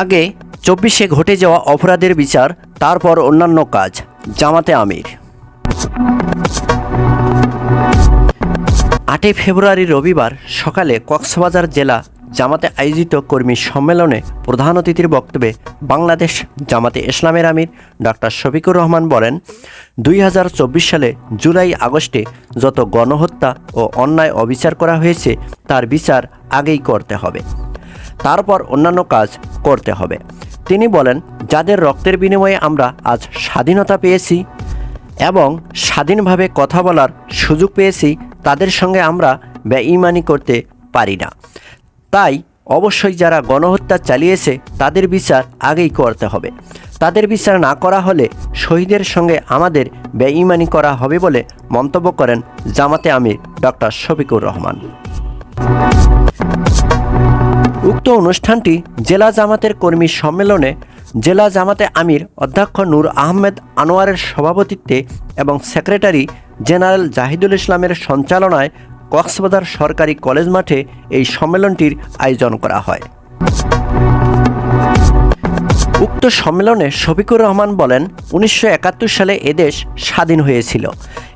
আগে চব্বিশে ঘটে যাওয়া অপরাধের বিচার, তারপর অন্যান্য কাজ, জামাতে আমির। আটই ফেব্রুয়ারি রবিবার সকালে কক্সবাজার জেলা জামাতে আয়োজিত কর্মী সম্মেলনে প্রধান অতিথির বক্তব্যে বাংলাদেশ জামাতে ইসলামের আমির ডক্টর শফিকুর রহমান বলেন, দুই হাজার চব্বিশ সালে জুলাই, আগস্টে যত গণহত্যা ও অন্যায় অবিচার করা হয়েছে, তার বিচার আগেই করতে হবে। তারপর অন্যান্য কাজ করতে হবে। তিনি বলেন, যাদের রক্তের বিনিময়ে আমরা আজ স্বাধীনতা পেয়েছি এবং স্বাধীনভাবে কথা বলার সুযোগ পেয়েছি, তাদের সঙ্গে আমরা বেঈমানি করতে পারি না। তাই অবশ্যই যারা গণহত্যা চালিয়েছে, তাদের বিচার আগেই করতে হবে। তাদের বিচার না করা হলে শহীদের সঙ্গে আমাদের বেঈমানি করা হবে বলে মন্তব্য করেন জামাতে আমির ডক্টর শফিকুর রহমান। উক্ত অনুষ্ঠানটি জেলা জামাতের কর্মী সম্মেলনে জেলা জামাতে আমির, অধ্যক্ষ নূর আহমেদ আনোয়ারের সভাপতিত্বে এবং সেক্রেটারি জেনারেল জাহিদুল ইসলামের সঞ্চালনায় কক্সবাজার সরকারি কলেজ মাঠে এই সম্মেলনটির আয়োজন করা হয়। উক্ত সম্মেলনে শফিকুর রহমান বলেন, উনিশশো একাত্তর সালে এদেশ স্বাধীন হয়েছিল।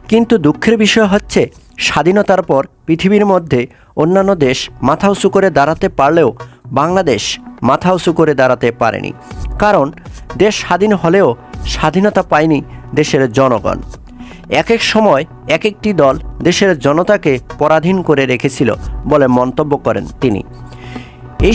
কিন্তু দুঃখের বিষয় হচ্ছে স্বাধীনতার পর পৃথিবীর মধ্যে অন্যান্য দেশ মাথা উঁচু করে দাঁড়াতে পারলেও বাংলাদেশ মাথা উঁচু করে দাঁড়াতে পারেনি। কারণ দেশ স্বাধীন হলেও স্বাধীনতা পায়নি দেশের জনগণ। এক এক সময় এক একটি দল দেশের জনতাকে পরাধীন করে রেখেছিল বলে মন্তব্য করেন তিনি। এই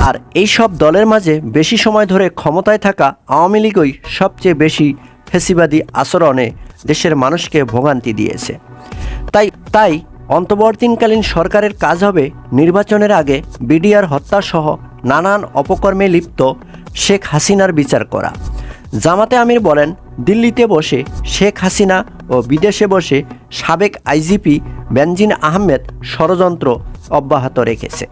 আর এই সব দলের মাঝে বেশি সময় ধরে ক্ষমতায় থাকা আওয়ামী লীগই সবচেয়ে বেশি ফেসিবাদী আচরণে দেশের মানুষকে ভোগান্তি দিয়েছে। তাই তাই অন্তর্বর্তীকালীন সরকারের কাজ হবে নির্বাচনের আগে বিডিআর হত্যাসহ নানান অপকর্মে লিপ্ত শেখ হাসিনার বিচার করা। জামাতে আমির বলেন, দিল্লিতে বসে শেখ হাসিনা ও বিদেশে বসে সাবেক আইজিপি বেনজিন আহমেদ ষড়যন্ত্র অব্যাহত রেখেছে।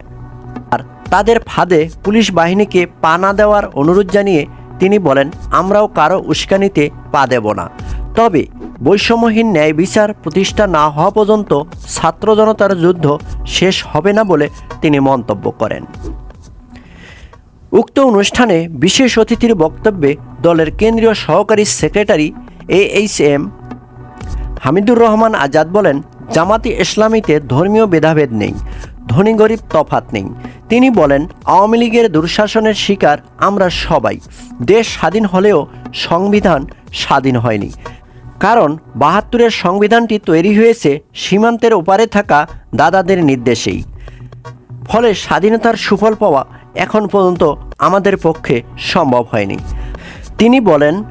আর তাদের ফাঁদে পুলিশ বাহিনীকে পা না দেওয়ার অনুরোধ জানিয়ে তিনি বলেন, আমরাও কারও উস্কানিতে পা দেব না। তবে বৈষম্যহীন ন্যায় বিচার প্রতিষ্ঠা না হওয়া পর্যন্ত ছাত্র জনতার যুদ্ধ শেষ হবে না বলে তিনি মন্তব্য করেন। উক্ত অনুষ্ঠানে বিশেষ অতিথির বক্তব্যে দলের কেন্দ্রীয় সহকারী secretary A H M Hamidur Rahman Azad বলেন, জামাতি ইসলামীতে ধর্মীয় ভেদাভেদ নেই। ধনী গরিব তফাত নেই। তিনি বলেন, আওয়ামী লীগের দুঃশাসনের শিকার আমরা সবাই। দেশ স্বাধীন হলেও সংবিধান স্বাধীন হয়নি। কারণ বাহাত্তরের সংবিধানটি তৈরি হয়েছে সীমান্তের ওপারে থাকা দাদাদের নির্দেশেই। ফলে স্বাধীনতার সুফল পাওয়া এখন পর্যন্ত আমাদের পক্ষে সম্ভব হয়নি। তিনি বলেন,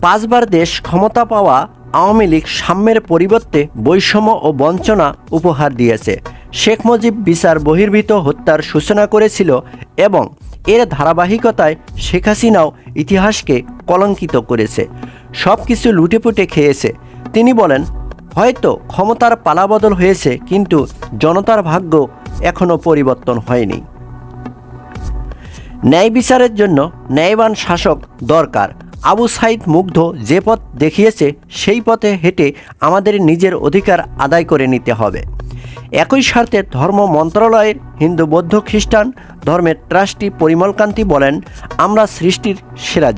পাঁচবার দেশ ক্ষমতা পাওয়া আওয়ামী লীগ সাম্যের পরিবর্তে বৈষম্য ও বঞ্চনা উপহার দিয়েছে। শেখ মুজিব বিচার বহির্ভূত হত্যার সূচনা করেছিল এবং এর ধারাবাহিকতায় শেখ হাসিনাও ইতিহাসকে কলঙ্কিত করেছে। সব কিছু লুটেপুটে খেয়েছে। তিনি বলেন, হয়তো ক্ষমতার পালাবদল হয়েছে, কিন্তু জনতার ভাগ্য এখনও পরিবর্তন হয়নি। ন্যায় বিচারের জন্য ন্যায়বান শাসক দরকার। আবু সাইদ মুগ্ধ যে পথ দেখিয়েছে, সেই পথে হেঁটে আমাদের নিজের অধিকার আদায় করে নিতে হবে। একই স্বার্থে ধর্ম মন্ত্রণালয়ের হিন্দু, বৌদ্ধ, খ্রিস্টান ধর্মের ট্রাস্টি পরিমলকান্তি বলেন, আমরা সৃষ্টির সেরা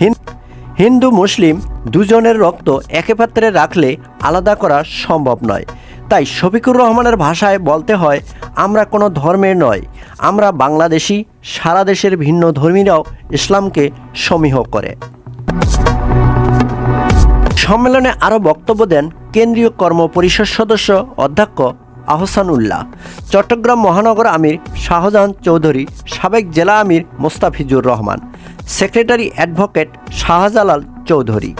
হিন- হিন্দু, মুসলিম দুজনের রক্ত একে পাত্রে রাখলে আলাদা করা সম্ভব নয়। তাই শফিকুর রহমানের ভাষায় বলতে হয়, আমরা কোনো ধর্মের নয়। আমরা বাংলাদেশি, সারা দেশের ভিন্ন ধর্মীরাও ইসলামকে সমীহ করে। সম্মেলনে আরও বক্তব্য দেন কেন্দ্রীয় কর্ম পরিষদ সদস্য অধ্যক্ষ আহসানুল্লাহ। চট্টগ্রাম মহানগর আমির শাহজাহান চৌধুরী, সাবেক জেলা আমির মোস্তাফিজুর রহমান, সেক্রেটারি অ্যাডভোকেট শাহজালাল চৌধুরী।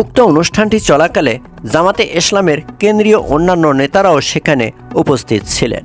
উক্ত অনুষ্ঠানটি চলাকালে জামাতে ইসলামের কেন্দ্রীয় অন্যান্য নেতারাও সেখানে উপস্থিত ছিলেন।